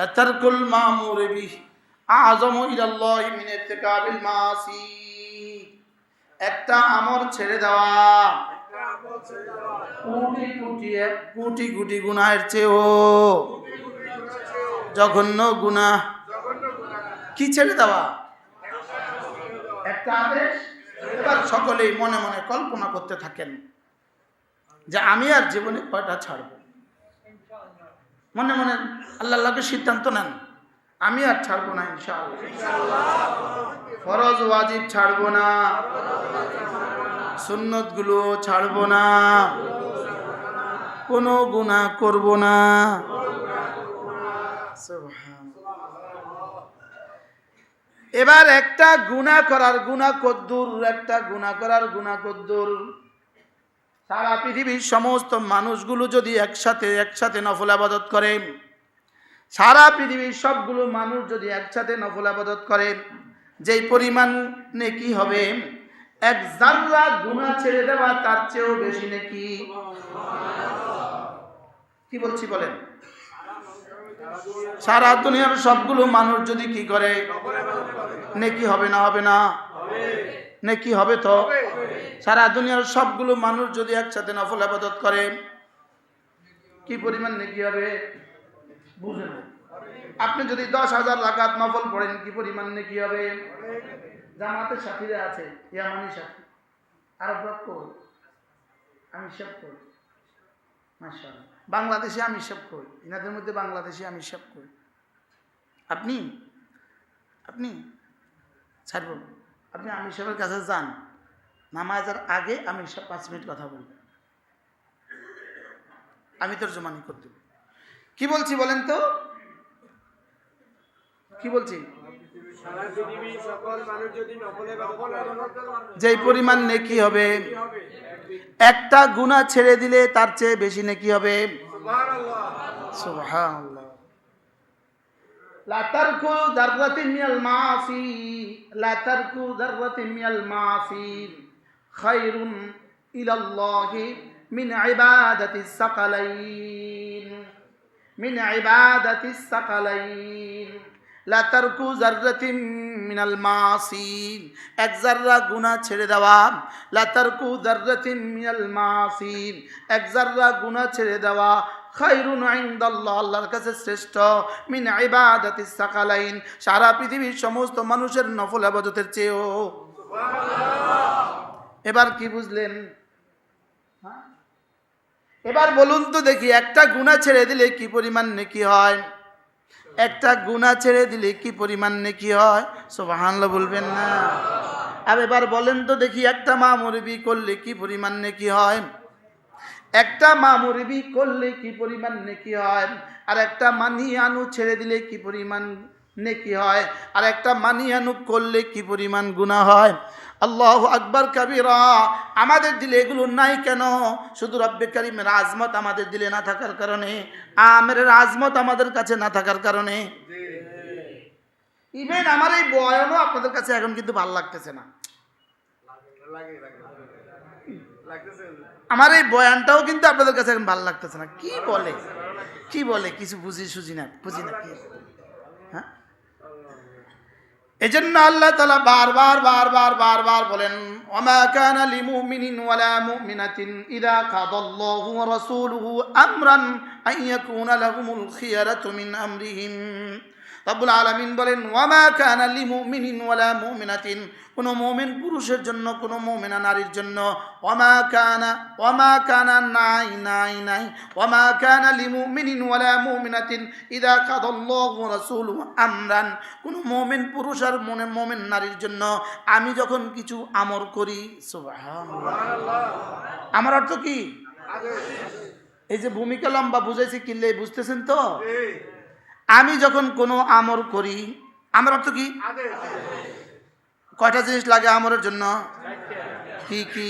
লাতারকুল মামুর বিহি আযমু ইলাল্লাহি মিন ইরতিকাবিল মাসি একটা আমর ছেড়ে দেওয়া। কোটি কোটি এক কোটি কোটি গুনাহের চেয়েও জঘন্য গুনাহ। কি ছেড়ে দেওয়া? একটা আদেশ। এবার সকলেই মনে মনে কল্পনা করতে থাকেন যে আমি আর জীবনে কয়টা ছাড়ব? মনে মনে আল্লাহ আল্লাহকে সিদ্ধান্ত নেন। আমি আর ছাড়বো না, ইনশাআল্লাহ। ফরজ, ওয়াজিব ছাড়বো না। সুন্নতগুলো ছাড়বো না। কোনো গুনাহ করব না। এবার একটা গুনাহ করার গুনাহ কদ্দুর, একটা গুনাহ করার গুনাহ কদ্দুর। সারা পৃথিবীর সমস্ত মানুষগুলো যদি একসাথে একসাথে নফল আবাদত করে, সারা পৃথিবীর সবগুলো মানুষ যদি একসাথে নফল আবাদত করে, যেই পরিমাণ নেকি হবে, এক জাররা গুণা ছেড়ে দেওয়া তার চেয়েও বেশি নেকি। কি বলছি বলেন? সারা দুনিয়ার সবগুলো মানুষ যদি কি করে? নেকি হবে না হবে না? নেকি হবে তো? সারা দুনিয়ার সবগুলো মানুষ যদি একসাথে নফল আবাদত করে কি পরিমাণ নেকি হবে? বুঝেন আপনি যদি দশ হাজার লাগাত নফল পড়েন কি পরিমাণ নেকি হবে? জামাতের সাথীরা আছে ইয়ামানি সাথী। আরব রক্ষ আমি সব করি মাশাআল্লাহ। বাংলাদেশে আমি সব করি ইনাদের মধ্যে বাংলাদেশে আমি সব করি আপনি? আপনি? ছাড়ব আপনি আমি সবের কাছে যান। নামাজের আগে আমি সব পাঁচ মিনিট কথা বলব আমি তোর জমানি করতে কি বলছি বলেন তো? কি বলছি? যেই পরিমাণ নেকি হবে, একটা গুণা ছেড়ে দিলে তার চেয়ে বেশি নেকি হবে। সুবহানাল্লাহ। লা তারকু যাররাতিন মিনাল মাসি, লা তারকু যাররাতিন মিনাল মাসি খায়রুন ইলাল্লাহি মিন ইবাদাতিস সাকালাইন, মিন ইবাদাতিস সাকালাইন। লা তারকু যাররাতিন মিনাল মাসি, এক জাররা গুনাহ ছেড়ে দেওয়া, লা তারকু মিনাল মাসি, এক জাররা গুনাহ ছেড়ে দেওয়া খায়রুন ইনদাল্লাহ আল্লাহর কাছে শ্রেষ্ঠ, মিন ইবাদাতিস সাকালাইন, সারা পৃথিবীর সমস্ত মানুষের নফল ইবাদতের চেয়েও। এবার কি বুঝলেন? হ্যাঁ? এবার বলুন তো দেখি, একটা গুণা ছেড়ে দিলে কি পরিমাণ নেকি হয়? একটা গুণা ছেড়ে দিলে কি পরিমাণ নেকি হয়? সুবহানাল্লাহ বলবেন না। আর এবার বলেন তো দেখি, একটা মা মুরবি করলে কি পরিমাণ নেকি হয়? একটা মা মুরবি করলে কি পরিমাণ নেকি হয়? আর একটা মানি আনু ছেড়ে দিলে কি পরিমাণ নেকি হয়? আর একটা মানি আনু করলে কি পরিমাণ গুনাহ হয়? আল্লাহ আকবর কাবিরা, আমাদের দিলে এগুলো নাই কেন? শুধু রব্বে কারিমের আজমত আমাদের দিলে না থাকার কারণে, আমের আজমত আমাদের কাছে না থাকার কারণে। ইভেন আমার এই বয়ানও আপনাদের কাছে এখন কিন্তু ভালো লাগতেছে না। লাগে লাগে লাগতেছে। আমার এই বয়ানটাও কিন্তু আপনাদের কাছে এখন ভালো লাগতেছে না। কি বলে? কি বলে? কিছু বুঝি সুঝি না, বুঝি না, কি? হ্যাঁ? এজন্য আল্লাহ তালা বারবার বারবার বারবার বলেন, ওমা কানা লিমুমিনিন ওয়ালা মুমিনাতিন ইদা কাদাল্লাহু রাসূলুহু আমরান আন ইয়াকুনা লাহুমুল খিয়ারাতু মিন আমরিহিম। রব্বুল আলামিন বলেন, ওয়ামা কানা লিমুমিনিন ওয়ালা মুমিনাতিন। কোনো মুমিন পুরুষের জন্য, কোনো মুমিনা নারীর জন্য, ওয়ামা কানা ওয়ামা কানা নাই নাই নাই। ওয়ামা কানা লিমুমিনিন ওয়ালা মুমিনাতিন। ইদা কাদাল্লাহু ওয়া রাসূলুহু আমরান। কোনো মুমিন পুরুষ আর মনে, মুমিন নারীর জন্য, আমি যখন কিছু আমর করি আমার অর্থ কি? এই যে ভূমিকা লম্বা বুঝাইছি, কিনলে বুঝতেছেন তো? আমি যখন কোনো আমর করি আমার অর্থ কি? কয়টা জিনিস লাগে আমরের জন্য? কি কি?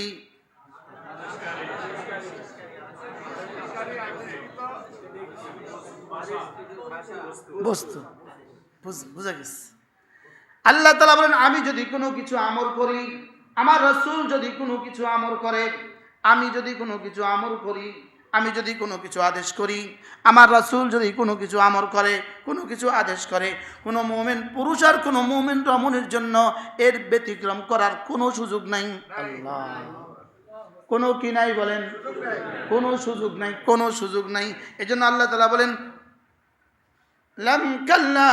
বস্তু। বুঝ- গেছে। আল্লাহ তালা বলেন আমি যদি কোনো কিছু আমর করি আমার রসুল যদি কোনো কিছু আমর করে আমি যদি কোনো কিছু আমর করি আমি যদি কোনো কিছু আদেশ করি, আমার রাসুল যদি কোনো কিছু আমর করে, কোনো কিছু আদেশ করে, কোনো মোমেন পুরুষ আর কোনো মোমেন রমণের জন্য এর ব্যতিক্রম করার কোনো সুযোগ নাই। কোনো কি নাই বলেন? কোনো সুযোগ নাই, কোনো সুযোগ নাই। এই জন্য আল্লাহ তালা বলেন, লাম কাল্লা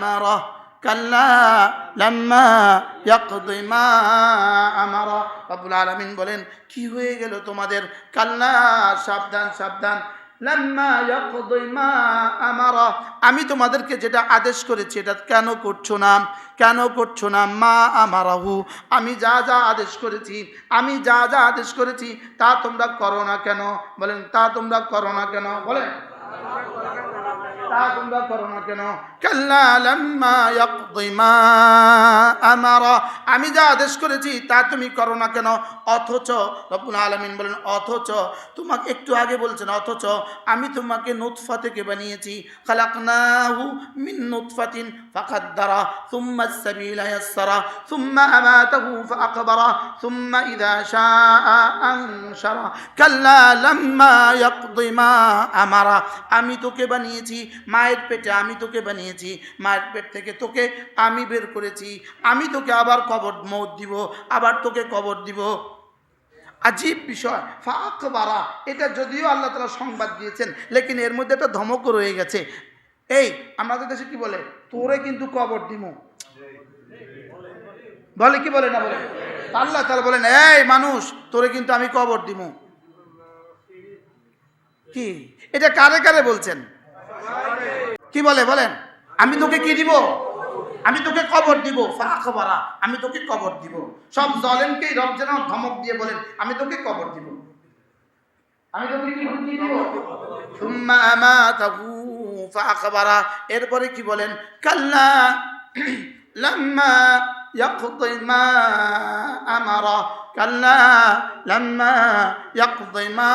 মা কাল্লা লাম্মা ইয়াকদিমা আমার। রব্বুল আলমিন বলেন, কি হয়ে গেল তোমাদের? কাল্লা, সাবধান সাবধান। আমি তোমাদেরকে যেটা আদেশ করেছি, এটা কেন করছ না? কেন করছ না? মা আমারাহু। আমি যা যা আদেশ করেছি, আমি যা যা আদেশ করেছি, তা তোমরা করো না কেন? বলেন, তা তোমরা করো না কেন? বলেন। তা তোমরা করো না কেন? আমি যা আদেশ করেছি, তা তুমি করো না কেন? অথচ, রব্বুল আলামিন বলেন, অথচ, তোমাকে একটু আগে বলছেন, অথচ আমি তোমাকে নুতফা থেকে বানিয়েছি। খালাকনাহু মিন নুতফাতিন ফাকাদ্দারা, সুম্মা সাবিলা ইয়াসসারা, সুম্মা আমাতাহু ফাআকবারা, সুম্মা ইযা শাআ আনশারা। কাল্লা লাম্মা ইয়াকদি মা আমারা। আমি তোকে বানিয়েছি মায়ের পেটে আমি তোকে বানিয়েছি, মায়ের পেট থেকে তোকে আমি বের করেছি। আমি তোকে আবার কবর, মৌত দিব, আবার তোকে কবর দিব। আজীব বিষয়। ফাঁক বাড়া এটা যদিও আল্লাহ তালা সংবাদ দিয়েছেন, লেকিন এর মধ্যে একটা ধমকও রয়ে গেছে। এই আমাদের দেশে কি বলে? তোরে কিন্তু কবর দিমু। বলে কি বলে না বলে? আল্লাহ তালা বলেন, এই মানুষ, তোরে কিন্তু আমি কবর দিমু। কি? এটা কারে কারে বলছেন? কি বলে, বলেন? আমি তোকে কি দিব? আমি তোকে কবর দিব। ফাঁকবারা আমি তোকে কবর দিব। সব জলেনকে রব যেন ধমক দিয়ে বলেন, আমি তোকে কবর দিব। আমি তোকে কি দিব? সুম্মা ফাআকবারা এরপরে কি বলেন? কাল্লা লাম্মা ইয়াকদি মা আমারা কাল্লা লাম্মা ইয়াকদি মা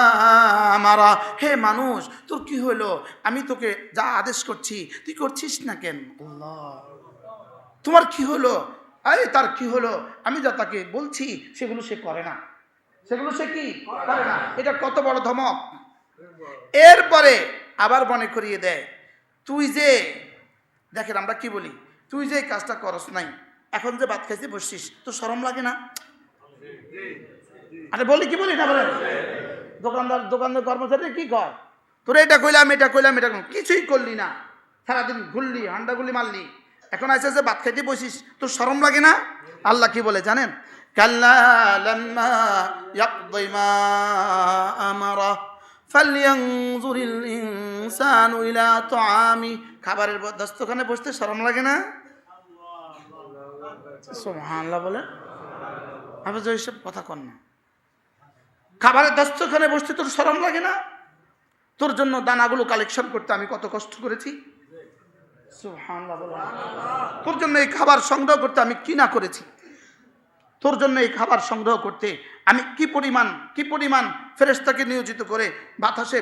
আমারা হে মানুষ, তোর কি হলো? আমি তোকে যা আদেশ করছি, তুই করছিস না কেন? আল্লাহ তোমার কি হলো? আরে, তার কি হলো? আমি যা তাকে বলছি, সেগুলো সে করে না। সেগুলো সে কি? করে না। এটা কত বড় ধমক। এরপরে আবার মনে করিয়ে দেয়, তুই যে, দেখেন আমরা কি বলি? তুই যে কাজটা করস নাই, এখন যে ভাত খাইতে বসছিস তো সরম লাগে না? আরে বলি কি বলি না দোকানদার দোকানদার কর্মচারী কি কর তোর এটা কইলাম এটা কইলাম, এটা কিছুই করলি না। সারাদিন ঘুরলি, হান্ডাগুলি মারলি। এখন আসে যে ভাত খাইতে বসিস, তোর সরম লাগে না? আল্লাহ কি বলে জানেন? কাল্লা ফালইয়ানজুরিল ইনসানু ইলা তুআমি। খাবারের দস্তখানে বসতে শরম লাগে না? সুবহানাল্লাহ বলে আমি যে এইসব কথা কন না। খাবারের দস্তখানে বসতে তোর শরম লাগে না? তোর জন্য দানাগুলো কালেকশন করতে আমি কত কষ্ট করেছি? তোর জন্য এই খাবার সংগ্রহ করতে আমি কি না করেছি? তোর জন্য এই খাবার সংগ্রহ করতে আমি কি পরিমাণ কি পরিমাণ ফেরেস্তাকে নিয়োজিত করে বাতাসে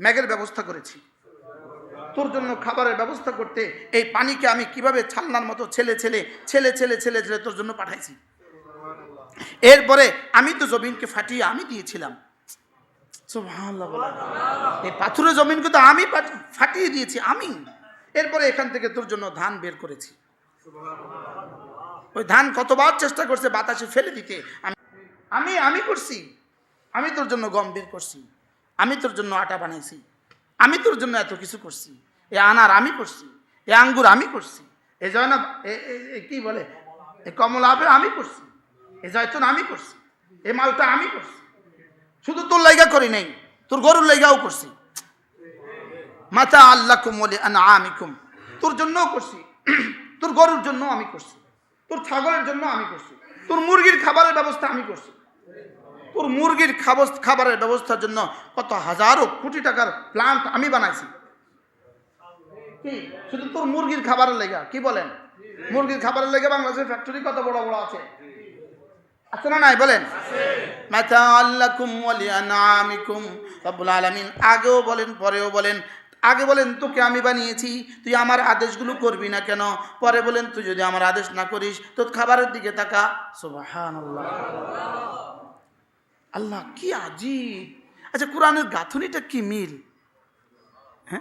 ম্যাগের ব্যবস্থা করেছি? তোর জন্য খাবারের ব্যবস্থা করতে এই পানিকে আমি কীভাবে ছালনার মতো ছেলে ছেলে ছেলে ছেলে ছেলে ছেলে তোর জন্য পাঠাইছি। এরপরে আমি তো জমিনকে ফাটিয়ে আমি দিয়েছিলাম। এই পাথুরে জমিনকে তো আমি ফাটিয়ে দিয়েছি, আমি। এরপরে এখান থেকে তোর জন্য ধান বের করেছি। ওই ধান কতবার চেষ্টা করছে বাতাসে ফেলে দিতে? আমি আমি করছি। আমি তোর জন্য গম বের করছি। আমি তোর জন্য আটা বানাইছি। আমি তোর জন্য এত কিছু করছি। এ আনার আমি করছি। এ আঙ্গুর আমি করছি। এ জয়না এ- এ- এ, কি বলে? এ কমলা আমি করছি। এ জয়তুন আমি করছি। এ মালটা আমি করছি। শুধু তোর লাইগা করি নাই, তোর গরুর লাইগাও করছি। মাতা আল্লাহ কুমলে আমিকুম তোর জন্যও করছি। তোর গরুর জন্য আমি করছি। তোর ছাগলের জন্য আমি করছি। তোর মুরগির খাবারের ব্যবস্থা আমি করছি। তোর মুরগির খাবারের ব্যবস্থার জন্য কত হাজারো কোটি টাকার প্লান্ট আমি বানাইছি। কি? শুধু তোর মুরগির খাবারের লেগা? কি বলেন? মুরগির খাবারের লেগে বাংলাদেশের ফ্যাক্টরি কত বড় বড় আছে? আছে না নাই? বলেন। আগেও বলেন, পরেও বলেন। আগে বলেন, তোকে আমি বানিয়েছি, তুই আমার আদেশগুলো করবি না কেন? পরে বলেন, তুই যদি আমার আদেশ না করিস, তোর খাবারের দিকে তাকা। আল্লাহ, কি আজিব। আচ্ছা কোরআনের গাঁথুনিটা কি মিল? হ্যাঁ?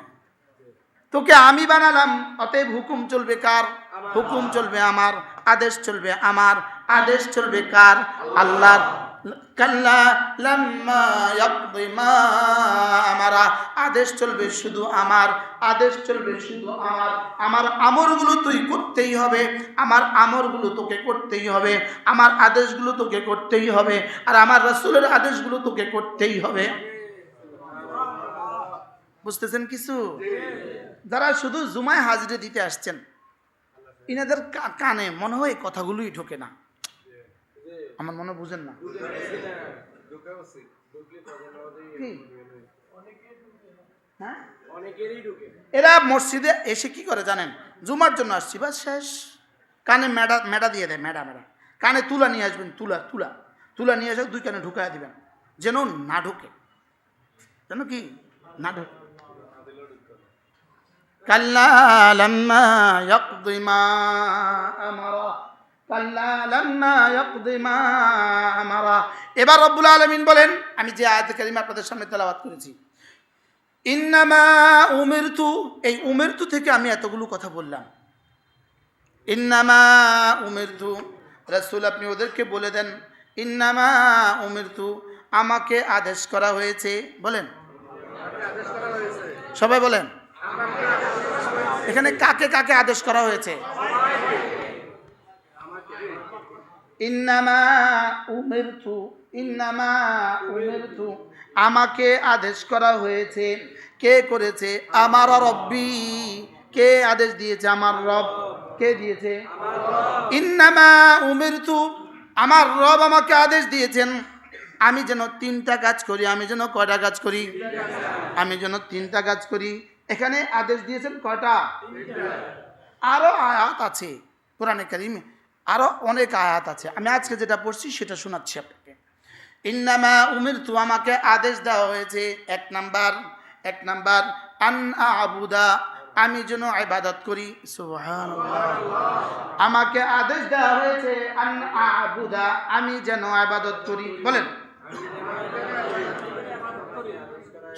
তোকে আমি বানালাম, অতএব হুকুম চলবে কার? হুকুম চলবে আমার, আদেশ চলবে আমার। আদেশ চলবে কার? আল্লাহর কাল্লা লাম্মা মা আমারা। আদেশ চলবে শুধু আমার, আদেশ চলবে শুধু আমার। আমার আমরগুলো তুই করতেই হবে, আমার আমরগুলো তোকে করতেই হবে, আমার আদেশগুলো তোকে করতেই হবে, আর আমার রাসূলের আদেশগুলো তোকে করতেই হবে। বুঝতেছেন কিছু? যারা শুধু জুমায় হাজিরে দিতে আসছেন, ইনাদের কানে, মনে হয় কথাগুলোই ঢোকে না। আমার মনে বুঝেন না। হ্যাঁ? এরা মসজিদে এসে কি করে জানেন? জুমার জন্য আসছি বা শেষ। কানে মেডা মেডা দিয়ে দেয়, মেডা মেডা। কানে তুলা নিয়ে আসবেন, তুলা তুলা। তুলা নিয়ে এসে দুই কানে ঢুকায় দিবেন। যেন না ঢোকে। যেন কি? না ঢোকে। কাল্লা লাম্মা ইয়াকদি মা আমারা। এবার রব্বুল আলামিন বলেন, আমি যে আয়াত কারিমা আপনাদের সামনে তেলাওয়াত করেছি। ইন্নামা উমিরতু, এই উমিরতু থেকে আমি এতগুলো কথা বললাম। ইন্নামা উমিরতু, রাসূল আপনি ওদেরকে বলে দেন, ইন্নামা উমিরতু, আমাকে আদেশ করা হয়েছে। বলেন। সবাই বলেন। এখানে কাকে কাকে আদেশ করা হয়েছে? ইন্নামা উমিরতু ইন্নামা উমিরতু। আমাকে আদেশ করা হয়েছে। কে করেছে? আমার রব্বি। কে আদেশ দিয়েছে? আমার রব। কে দিয়েছে? ইন্নামা উমিরতু। আমার রব আমাকে আদেশ দিয়েছেন, আমি যেন তিনটা কাজ করি, আমি যেন কয়টা কাজ করি? আমি যেন তিনটা কাজ করি। এখানে আদেশ দিয়েছেন কয়টা? আরও আয়াত আছে, কোরআনে কারিমে। আরও অনেক আয়াত আছে। আমি আজকে যেটা পড়ছি সেটা শোনাচ্ছি আপনাকে। ইন্নামা উমির তু আমাকে আদেশ দেওয়া হয়েছে এক নাম্বার এক নাম্বার, আন আবুদা, আমি যেন ইবাদত করি। সুবহানাল্লাহ। আমাকে আদেশ দেওয়া হয়েছে, আন আবুদা, আমি যেন ইবাদত করি। বলেন।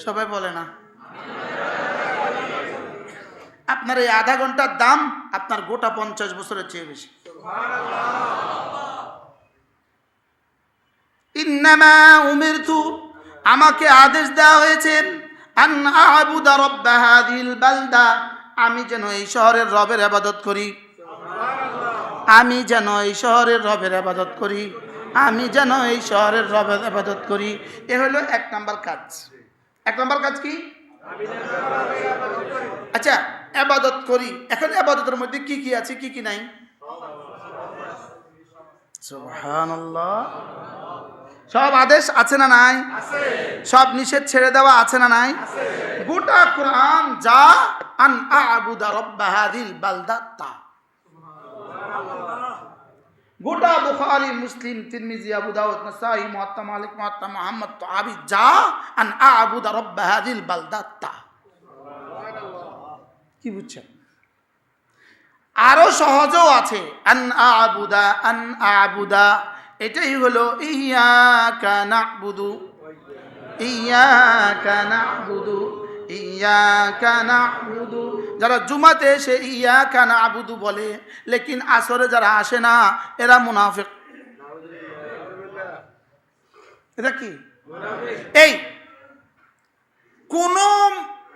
সবাই বলে না। আপনার এই আধা ঘণ্টার দাম আপনার গোটা পঞ্চাশ বছরের চেয়ে বেশি। ইন্নামা আমাকে আদেশ দেওয়া হয়েছে বালদা, আমি যেন এই শহরের রবের আবাদত করি। আমি যেন এই শহরের রবের আবাদত করি। আমি যেন এই শহরের রবের আবাদত করি। এ হলো এক নাম্বার কাজ। এক নাম্বার কাজ কি? আচ্ছা আবাদত করি। এখন আবাদতের মধ্যে কি কি আছে, কি কি নাই? সব আদেশ আছে না নাই? সব নিষেধ ছেড়ে দেওয়া আছে না নাই? গোটা কোরআন যা আন আবুদা রব্বা হাদিল বালদাত্তা। গোটা বুখারী মুসলিম তিরমিজি আবু দাউদ নাসাই মুআত্তা মালিক মুআত্তা মুহাম্মদ তো আবি যা আন আবুদা রব্বা হাদিল বালদাত্তা। কি বুঝছেন? আরও সহজও আছে। আন আবুদা আন আবুদা। এটাই হলো ইয়াকা নাবুদু। ইয়াকা নাবুদু। ইয়াকা নাবুদু। যারা জুমাতে এসে ইয়াকা আবুদু বলে, লেকিন আসরে যারা আসে না, এরা মুনাফিক। এটা কি? এই, কোন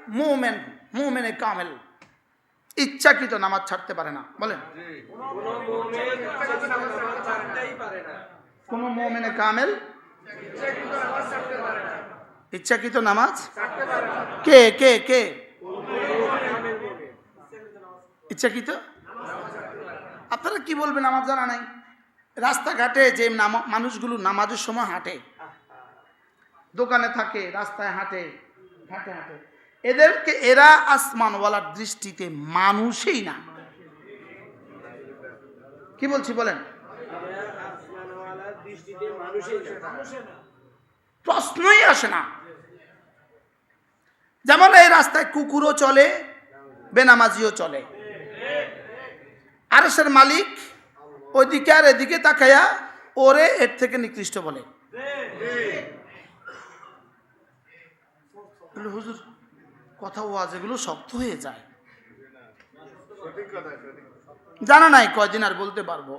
মুমেন, মুমেনে কামেল। ইচ্ছাকৃত নামাজ ছাড়তে পারে না। বলেন। কোনো মুমিন কামেল ইচ্ছাকৃত নামাজ? কে কে কে? ইচ্ছাকৃত? আপনারা কি বলবেন আমার জানা নাই। রাস্তাঘাটে যে মানুষগুলো নামাজের সময় হাঁটে। দোকানে থাকে, রাস্তায় হাঁটে হাঁটে হাঁটে। এদেরকে এরা আসমানওয়ালার দৃষ্টিতে মানুষই না। কি বলছি বলেন? প্রশ্নই আসে না। যেমন এই রাস্তায় কুকুরও চলে বেনামাজিও চলে। আর আরসের মালিক ওইদিকে আর এদিকে তাকায়া ওরে এর থেকে নিকৃষ্ট বলে, হুজুর কথা ওয়াজ এগুলো শক্ত হয়ে যায়। জানা নাই কয়দিন আর বলতে পারব।